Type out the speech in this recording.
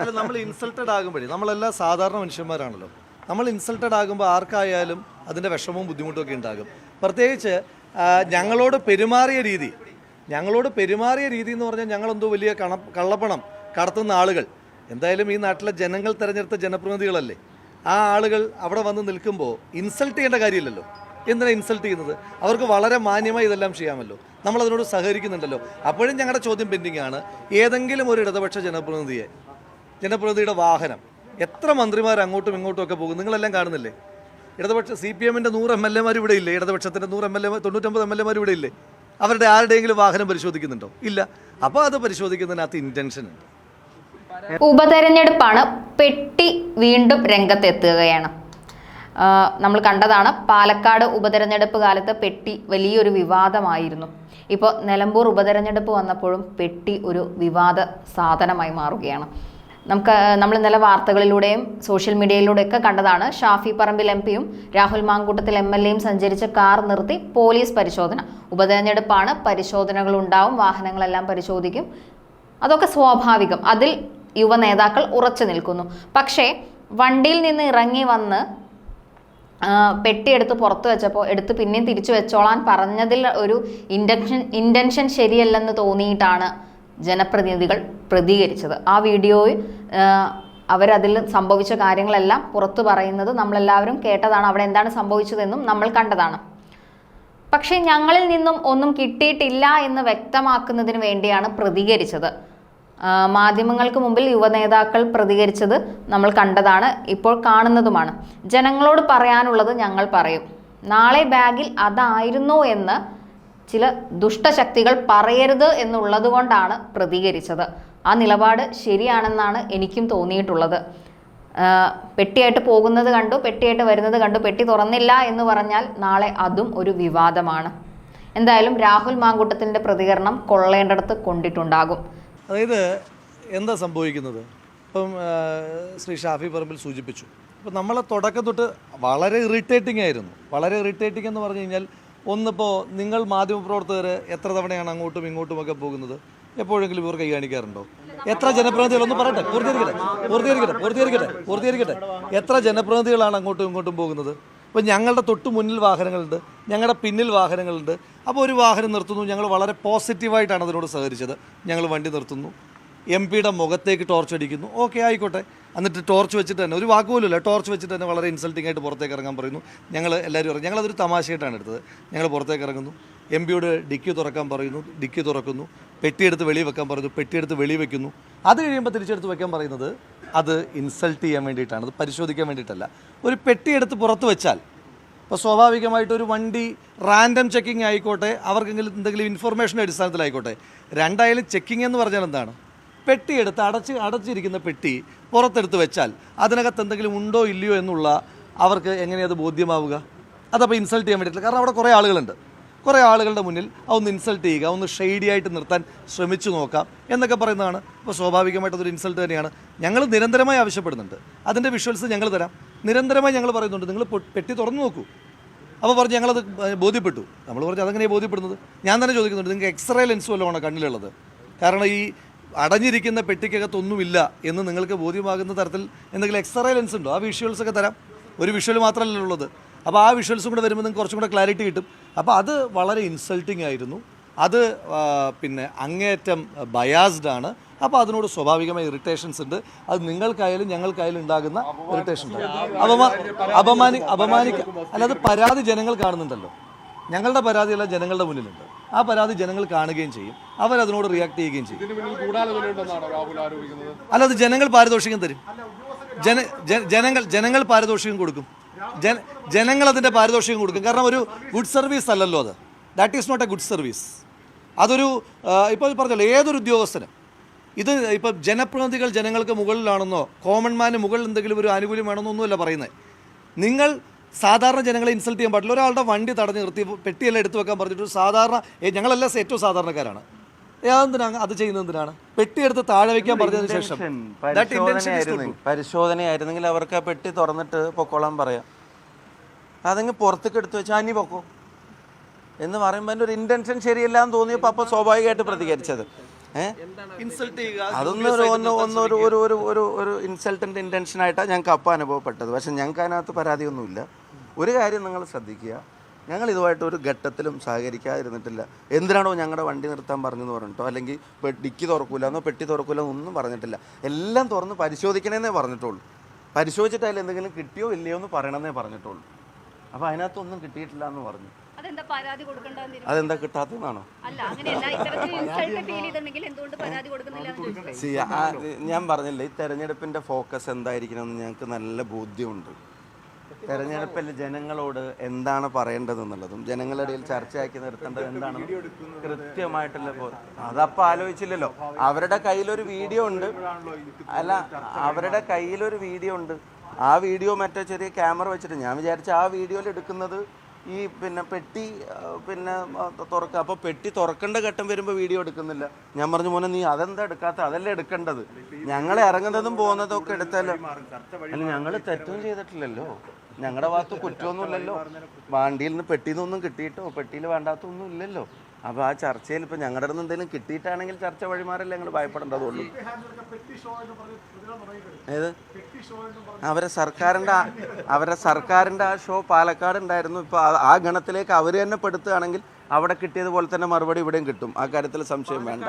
അല്ല നമ്മൾ ഇൻസൾട്ടഡ് ആകുമ്പോഴേ നമ്മളെല്ലാം സാധാരണ മനുഷ്യന്മാരാണല്ലോ. നമ്മൾ ഇൻസൾട്ടഡ് ആകുമ്പോൾ ആർക്കായാലും അതിന്റെ വിഷമവും ബുദ്ധിമുട്ടും ഒക്കെ ഉണ്ടാകും. പ്രത്യേകിച്ച് ഞങ്ങളോട് പെരുമാറിയ രീതി ഞങ്ങളോട് പെരുമാറിയ രീതി എന്ന് പറഞ്ഞാൽ ഞങ്ങളെന്തോ വലിയ കണ കള്ളപ്പണം കടത്തുന്ന ആളുകൾ. എന്തായാലും ഈ നാട്ടിലെ ജനങ്ങൾ തിരഞ്ഞെടുത്ത ജനപ്രതിനിധികളല്ലേ? ആ ആളുകൾ അവിടെ വന്ന് നിൽക്കുമ്പോൾ ഇൻസൾട്ട് ചെയ്യേണ്ട കാര്യമില്ലല്ലോ. എന്തിനാ ഇൻസൾട്ട് ചെയ്യുന്നത്? അവർക്ക് വളരെ മാന്യമായി ഇതെല്ലാം ചെയ്യാമല്ലോ. നമ്മളതിനോട് സഹകരിക്കുന്നുണ്ടല്ലോ. അപ്പോഴും ഞങ്ങളുടെ ചോദ്യം പെൻഡിങ്ങാണ് ഏതെങ്കിലും ഒരു ഇടതുപക്ഷ ജനപ്രതിനിധിയെ ജനപ്രതിനിധിയുടെ വാഹനം. എത്ര മന്ത്രിമാർ അങ്ങോട്ടും ഇങ്ങോട്ടും ഒക്കെ പോകും? നിങ്ങളെല്ലാം കാണുന്നില്ലേ? ഇടതുപക്ഷ സി പി എമ്മിന്റെ നൂറ് എം എൽ എമാർ ഇവിടെ ഇല്ലേ? ഇടതുപക്ഷത്തിന്റെ നൂറ് എം എൽ എ തൊണ്ണൂറ്റൊമ്പത് എം എൽ എമാർ ഇവിടെ ഇല്ലേ? അവരുടെ ആരുടെയെങ്കിലും വാഹനം പരിശോധിക്കുന്നുണ്ടോ? ഇല്ല. അപ്പോൾ അത് പരിശോധിക്കുന്നതിനകത്ത് ഇന്റൻഷൻ ഉണ്ട്. ഉപതെരഞ്ഞെടുപ്പാണ് പെട്ടി വീണ്ടും രംഗത്തെത്തുകയാണ്. നമ്മൾ കണ്ടതാണ് പാലക്കാട് ഉപതെരഞ്ഞെടുപ്പ് കാലത്ത് പെട്ടി വലിയൊരു വിവാദമായിരുന്നു. ഇപ്പോൾ നിലമ്പൂർ ഉപതെരഞ്ഞെടുപ്പ് വന്നപ്പോഴും പെട്ടി ഒരു വിവാദ സാധനമായി മാറുകയാണ്. നമുക്ക് നമ്മൾ ഇന്നലെ വാർത്തകളിലൂടെയും സോഷ്യൽ മീഡിയയിലൂടെയൊക്കെ കണ്ടതാണ്. ഷാഫി പറമ്പിൽ എം പിയും രാഹുൽ മാങ്കൂട്ടത്തിൽ എം എൽ എയും സഞ്ചരിച്ച കാർ നിർത്തി പോലീസ് പരിശോധന. ഉപതെരഞ്ഞെടുപ്പാണ്. പരിശോധനകൾ ഉണ്ടാവും. വാഹനങ്ങളെല്ലാം പരിശോധിക്കും. അതൊക്കെ സ്വാഭാവികം. അതിൽ യുവ നേതാക്കൾ ഉറച്ചു നിൽക്കുന്നു. പക്ഷേ വണ്ടിയിൽ നിന്ന് ഇറങ്ങി വന്ന് പെട്ടിയെടുത്ത് പുറത്ത് വെച്ചപ്പോൾ എടുത്ത് പിന്നെയും തിരിച്ചു വെച്ചോളാൻ പറഞ്ഞതിൽ ഒരു ഇന്റൻഷൻ ഇന്റൻഷൻ ശരിയല്ലെന്ന് തോന്നിയിട്ടാണ് ജനപ്രതിനിധികൾ പ്രതികരിച്ചത്. ആ വീഡിയോയിൽ അവരതിൽ സംഭവിച്ച കാര്യങ്ങളെല്ലാം പുറത്തു പറയുന്നത് നമ്മളെല്ലാവരും കേട്ടതാണ്. അവിടെ എന്താണ് സംഭവിച്ചതെന്നും നമ്മൾ കണ്ടതാണ്. പക്ഷേ ഞങ്ങളിൽ നിന്നും ഒന്നും കിട്ടിയിട്ടില്ല എന്ന് വ്യക്തമാക്കുന്നതിന് വേണ്ടിയാണ് പ്രതികരിച്ചത്. മാധ്യമങ്ങൾക്ക് മുമ്പിൽ യുവനേതാക്കൾ പ്രതികരിച്ചത് നമ്മൾ കണ്ടതാണ്. ഇപ്പോൾ കാണുന്നതുമാണ്. ജനങ്ങളോട് പറയാനുള്ളത് ഞങ്ങൾ പറയും. നാളെ ബാഗിൽ അതായിരുന്നോ എന്ന് ചില ദുഷ്ടശക്തികൾ പറയരുത് എന്നുള്ളത് കൊണ്ടാണ് പ്രതികരിച്ചത്. ആ നിലപാട് ശരിയാണെന്നാണ് എനിക്കും തോന്നിയിട്ടുള്ളത്. പെട്ടിയായിട്ട് പോകുന്നത് കണ്ടു പെട്ടിയായിട്ട് വരുന്നത് കണ്ടു പെട്ടി തുറന്നില്ല എന്ന് പറഞ്ഞാൽ നാളെ അതും ഒരു വിവാദമാണ്. എന്തായാലും രാഹുൽ മാങ്കൂട്ടത്തിന്റെ പ്രതികരണം കൊള്ളേണ്ടടുത്ത് കൊണ്ടിട്ടുണ്ടാകും. അതായത് എന്താ സംഭവിക്കുന്നത്? ഇപ്പം ശ്രീ ഷാഫി പറമ്പിൽ സൂചിപ്പിച്ചു. ഇപ്പം നമ്മളെ തുടക്കം തൊട്ട് വളരെ ഇറിറ്റേറ്റിംഗ് ആയിരുന്നു. വളരെ ഇറിറ്റേറ്റിംഗ് എന്ന് പറഞ്ഞു കഴിഞ്ഞാൽ ഒന്നിപ്പോൾ നിങ്ങൾ മാധ്യമപ്രവർത്തകർ എത്ര തവണയാണ് അങ്ങോട്ടും ഇങ്ങോട്ടും ഒക്കെ പോകുന്നത്? എപ്പോഴെങ്കിലും ഇവർ കൈ കാണിക്കാറുണ്ടോ എത്ര ജനപ്രതിനിധികൾ ഒന്ന് പറയട്ടെ പൂർത്തീകരിക്കട്ടെ പൂർത്തീകരിക്കട്ടെ പൂർത്തീകരിക്കട്ടെ പൂർത്തീകരിക്കട്ടെ. എത്ര ജനപ്രതിനിധികളാണ് അങ്ങോട്ടും ഇങ്ങോട്ടും പോകുന്നത്? ഇപ്പോൾ ഞങ്ങളുടെ തൊട്ട് മുന്നിൽ വാഹനങ്ങളുണ്ട് ഞങ്ങളുടെ പിന്നിൽ വാഹനങ്ങളുണ്ട്. അപ്പോൾ ഒരു വാഹനം നിർത്തുന്നു ഞങ്ങൾ വളരെ പോസിറ്റീവായിട്ടാണ് അതിനോട് സഹകരിച്ചത്. ഞങ്ങൾ വണ്ടി നിർത്തുന്നു. എം പിയുടെ മുഖത്തേക്ക് ടോർച്ച് അടിക്കുന്നു. ഓക്കെ ആയിക്കോട്ടെ. എന്നിട്ട് ടോർച്ച് വെച്ചിട്ട് തന്നെ ഒരു വാക്കുപോലുമില്ല. ടോർച്ച് വെച്ചിട്ട് തന്നെ വളരെ ഇൻസൾട്ടിംഗ് ആയിട്ട് പുറത്തേക്ക് ഇറങ്ങാൻ പറയുന്നു. ഞങ്ങൾ എല്ലാവരും പറയും ഞങ്ങളതൊരു തമാശയായിട്ടാണ് എടുത്തത്. ഞങ്ങൾ പുറത്തേക്ക് ഇറങ്ങുന്നു. എം പിയോട് ഡിക്കി തുറക്കാൻ പറയുന്നു. ഡിക്കി തുറക്കുന്നു. പെട്ടിയെടുത്ത് വെളി വെക്കാൻ പറയുന്നു. പെട്ടിയെടുത്ത് വെളി വെക്കുന്നു. അത് കഴിയുമ്പോൾ തിരിച്ചെടുത്ത് വെക്കാൻ പറയുന്നത് അത് ഇൻസൾട്ട് ചെയ്യാൻ വേണ്ടിയിട്ടാണ്. അത് പരിശോധിക്കാൻ വേണ്ടിയിട്ടല്ല. ഒരു പെട്ടിയെടുത്ത് പുറത്ത് വെച്ചാൽ ഇപ്പോൾ സ്വാഭാവികമായിട്ട് ഒരു വണ്ടി റാൻഡം ചെക്കിംഗ് ആയിക്കോട്ടെ. അവർക്കെങ്കിലും എന്തെങ്കിലും ഇൻഫർമേഷൻ അടിസ്ഥാനത്തിലായിക്കോട്ടെ. രണ്ടായാലും ചെക്കിംഗ് എന്ന് പറഞ്ഞാൽ എന്താണ്? പെട്ടി എടുത്ത് അടച്ച് അടച്ചിരിക്കുന്ന പെട്ടി പുറത്തെടുത്ത് വെച്ചാൽ അതിനകത്ത് എന്തെങ്കിലും ഉണ്ടോ ഇല്ലയോ എന്നുള്ള അവർക്ക് എങ്ങനെയത് ബോധ്യമാവുക? അതപ്പോൾ ഇൻസൾട്ട് ചെയ്യാൻ വേണ്ടിയിട്ടില്ല കാരണം അവിടെ കുറേ ആളുകളുണ്ട്. കുറേ ആളുകളുടെ മുന്നിൽ അതൊന്ന് ഇൻസൾട്ട് ചെയ്യുക ഒന്ന് ഷെയ്ഡി ആയിട്ട് നിർത്താൻ ശ്രമിച്ചു നോക്കാം എന്നൊക്കെ പറയുന്നതാണ്. ഇപ്പോൾ സ്വാഭാവികമായിട്ട് അതൊരു ഇൻസൾട്ട് തന്നെയാണ്. ഞങ്ങൾ നിരന്തരമായി ആവശ്യപ്പെടുന്നുണ്ട്. അതിന്റെ വിഷ്വൽസ് ഞങ്ങൾ തരാം. നിരന്തരമായി ഞങ്ങൾ പറയുന്നുണ്ട് നിങ്ങൾ പെട്ടി തുറന്നു നോക്കൂ. അപ്പോൾ പറഞ്ഞ് ഞങ്ങളത് ബോധ്യപ്പെട്ടു. നമ്മൾ പറഞ്ഞു അതെങ്ങനെയാണ് ബോധ്യപ്പെടുന്നത്? ഞാൻ തന്നെ ചോദിക്കുന്നുണ്ട് നിങ്ങൾക്ക് എക്സ്റേ ലെൻസ് വല്ലതുമാണ് കണ്ണിലുള്ളത്? കാരണം ഈ അടഞ്ഞിരിക്കുന്ന പെട്ടിക്കകത്തൊന്നുമില്ല എന്ന് നിങ്ങൾക്ക് ബോധ്യമാകുന്ന തരത്തിൽ എന്തെങ്കിലും എക്സ്റേ ലെൻസ് ഉണ്ടോ? ആ വിഷ്വൽസ് ഒക്കെ തരാം. ഒരു വിഷ്വൽ മാത്രമല്ല ഉള്ളത്. അപ്പോൾ ആ വിഷ്വൽസും കൂടെ വരുമ്പോൾ നിങ്ങൾക്ക് കുറച്ചും കൂടെ ക്ലാരിറ്റി കിട്ടും. അപ്പോൾ അത് വളരെ ഇൻസൾട്ടിംഗ് ആയിരുന്നു. അത് പിന്നെ അങ്ങേയറ്റം ബയാസ്ഡ് ആണ്. അപ്പോൾ അതിനോട് സ്വാഭാവികമായ ഇറിറ്റേഷൻസ് ഉണ്ട്. അത് നിങ്ങൾക്കായാലും ഞങ്ങൾക്കായാലും ഉണ്ടാകുന്ന ഇറിറ്റേഷൻ അപമാ അപമാനി അപമാനിക്കുക അല്ലാതെ പരാതി ജനങ്ങൾ കാണുന്നുണ്ടല്ലോ. ഞങ്ങളുടെ പരാതിയല്ല ജനങ്ങളുടെ മുന്നിലുണ്ട്. ആ പരാതി ജനങ്ങൾ കാണുകയും ചെയ്യും. അവരതിനോട് റിയാക്ട് ചെയ്യുകയും ചെയ്യും. അല്ല അത് ജനങ്ങൾ പാരിതോഷികം തരും. ജന ജന- ജനങ്ങൾ ജനങ്ങൾ പാരിതോഷികം കൊടുക്കും. ജന ജനങ്ങൾ അതിന്റെ പാരിതോഷികം കൊടുക്കും. കാരണം ഒരു ഗുഡ് സർവീസ് അല്ലല്ലോ അത്. That is not a good service അതൊരു ഇപ്പോൾ പറഞ്ഞല്ലോ ഏതൊരു ഉദ്യോഗസ്ഥനും. ഇത് ഇപ്പം ജനപ്രതിനിധികൾ ജനങ്ങൾക്ക് മുകളിലാണെന്നോ കോമൺമാന് മുകളിൽ എന്തെങ്കിലും ഒരു ആനുകൂല്യം വേണമെന്നോ ഒന്നുമല്ല പറയുന്നത്. നിങ്ങൾ സാധാരണ ജനങ്ങളെ ഇൻസൾട്ട് ചെയ്യാൻ പാടില്ല. ഒരാളുടെ വണ്ടി തടഞ്ഞു നിർത്തി പെട്ടിയെല്ലാം എടുത്തു വെക്കാൻ പറഞ്ഞിട്ട് സാധാരണ ഞങ്ങളെല്ലാം ഏറ്റവും സാധാരണക്കാരാണ്. എന്തിനാണ് അത് ചെയ്യുന്നത് എന്തിനാണ്? പെട്ടിയെടുത്ത് താഴെ വെക്കാൻ പറഞ്ഞതിന് ശേഷം. പരിശോധനയായിരുന്നെങ്കിൽ. അവർക്ക് ആ പെട്ടി തുറന്നിട്ട് പൊക്കോളാൻ പറയാം. അതെങ്കിൽ പുറത്തേക്ക് എടുത്ത് വെച്ചാൽ അനി പൊക്കോ. എന്ന് പറയുമ്പോൾ അതിന്റെ ഒരു ഇന്റൻഷൻ ശരിയല്ല എന്ന് തോന്നിയപ്പോൾ അപ്പോൾ സ്വാഭാവികമായിട്ട് പ്രതികരിച്ചത്. അതൊന്നും ഒരു ഒന്ന് ഒന്ന് ഒരു ഒരു ഒരു ഒരു ഒരു ഇൻസൾട്ടന്റ് ഇന്റൻഷൻ ആയിട്ടാണ് ഞങ്ങൾക്ക് അപ്പം അനുഭവപ്പെട്ടത്. പക്ഷെ ഞങ്ങൾക്ക് അതിനകത്ത് പരാതിയൊന്നുമില്ല. ഒരു കാര്യം നിങ്ങൾ ശ്രദ്ധിക്കുക. ഞങ്ങൾ ഇതുമായിട്ട് ഒരു ഘട്ടത്തിലും സഹകരിക്കാതിരുന്നിട്ടില്ല. എന്തിനാണോ ഞങ്ങളുടെ വണ്ടി നിർത്താൻ പറഞ്ഞെന്ന് പറഞ്ഞിട്ടോ? അല്ലെങ്കിൽ ഡിക്കി തുറക്കൂല എന്നോ പെട്ടി തുറക്കൂല എന്നൊന്നും പറഞ്ഞിട്ടില്ല. എല്ലാം തുറന്ന് പരിശോധിക്കണമെന്നേ പറഞ്ഞിട്ടുള്ളൂ. പരിശോധിച്ചിട്ട് അതിൽ എന്തെങ്കിലും കിട്ടിയോ ഇല്ലയോ എന്ന് പറയണമെന്നേ പറഞ്ഞിട്ടുള്ളൂ. അപ്പോൾ അതിനകത്തൊന്നും കിട്ടിയിട്ടില്ല എന്ന് പറഞ്ഞു. പരാതി കൊടുക്കണ്ടെന്ന്? അതെന്താ കിട്ടാത്തതാണോ അല്ല അങ്ങനെയല്ല. ഇത്തരത്തിൽ ഇൻസൾട്ട് ഫീൽ ചെയ്തിട്ടുണ്ടെങ്കിൽ എന്തുകൊണ്ട് പരാതി കൊടുക്കുന്നില്ല എന്ന് ഞാൻ പറഞ്ഞില്ല ഈ തെരഞ്ഞെടുപ്പിന്റെ ഫോക്കസ് എന്തായിരിക്കണമെന്ന് ഞങ്ങൾക്ക് നല്ല ബോധ്യമുണ്ട്. തെരഞ്ഞെടുപ്പിൽ ജനങ്ങളോട് എന്താണ് പറയേണ്ടതെന്നുള്ളതും ജനങ്ങളുടെ ഇടയിൽ ചർച്ചയാക്കി നിർത്തേണ്ടത് എന്താണ് കൃത്യമായിട്ടുള്ള അതപ്പോൾ ആലോചിച്ചില്ലല്ലോ. അവരുടെ കയ്യിലൊരു വീഡിയോ ഉണ്ട്. അല്ല അവരുടെ കയ്യിലൊരു വീഡിയോ ഉണ്ട്. ആ വീഡിയോ മറ്റേ ചെറിയ ക്യാമറ വെച്ചിട്ട് ഞാൻ വിചാരിച്ച ആ വീഡിയോയിൽ എടുക്കുന്നത് ഈ പിന്നെ പെട്ടി പിന്നെ തുറക്കുക അപ്പോൾ പെട്ടി തുറക്കേണ്ട ഘട്ടം വരുമ്പോൾ വീഡിയോ എടുക്കുന്നില്ല. ഞാൻ പറഞ്ഞു മോനെ നീ അതെന്താ എടുക്കാത്ത? അതല്ലേ എടുക്കേണ്ടത്. ഞങ്ങൾ ഇറങ്ങുന്നതും പോകുന്നതും ഒക്കെ എടുത്താലോ? അല്ല ഞങ്ങൾ തെറ്റും ചെയ്തിട്ടില്ലല്ലോ. ഞങ്ങളുടെ ഭാഗത്ത് കുറ്റമൊന്നുമില്ലല്ലോ. വണ്ടിയിൽ നിന്ന് പെട്ടിയിൽ നിന്നൊന്നും കിട്ടിയിട്ടോ? പെട്ടിയിൽ വേണ്ടാത്തൊന്നും ഇല്ലല്ലോ. അപ്പോൾ ആ ചർച്ചയിൽ ഇപ്പോൾ ഞങ്ങളുടെ അടുത്ത് എന്തെങ്കിലും കിട്ടിയിട്ടാണെങ്കിൽ ചർച്ച വഴിമാറല്ലേ ഞങ്ങൾ ഭയപ്പെടേണ്ടതുള്ളൂ ഏത്? അവരെ സർക്കാരിന്റെ ആ- അവരെ സർക്കാരിന്റെ ആ ഷോ പാലക്കാട് ഉണ്ടായിരുന്നു. ഇപ്പോൾ ആ ഗണത്തിലേക്ക് അവർ തന്നെ പെടുത്തുകയാണെങ്കിൽ അവിടെ കിട്ടിയതുപോലെ തന്നെ മറുപടി ഇവിടെയും കിട്ടും. ആ കാര്യത്തിൽ സംശയം വേണ്ട.